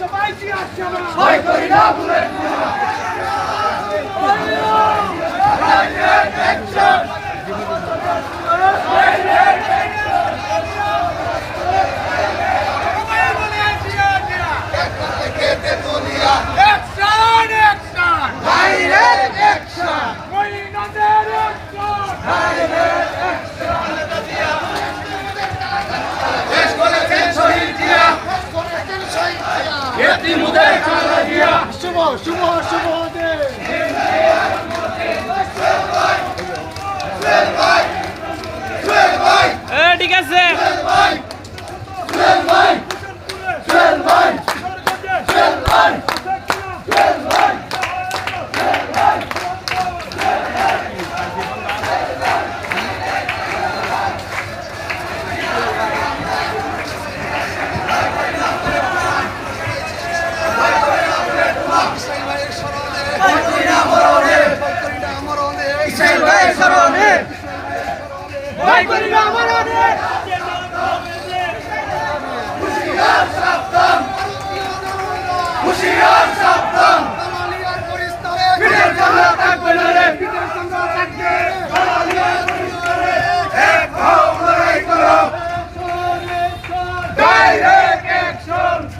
সবাই কি আসছে ভয় করি না Cara 师傅，对弟们 জয় করি রাম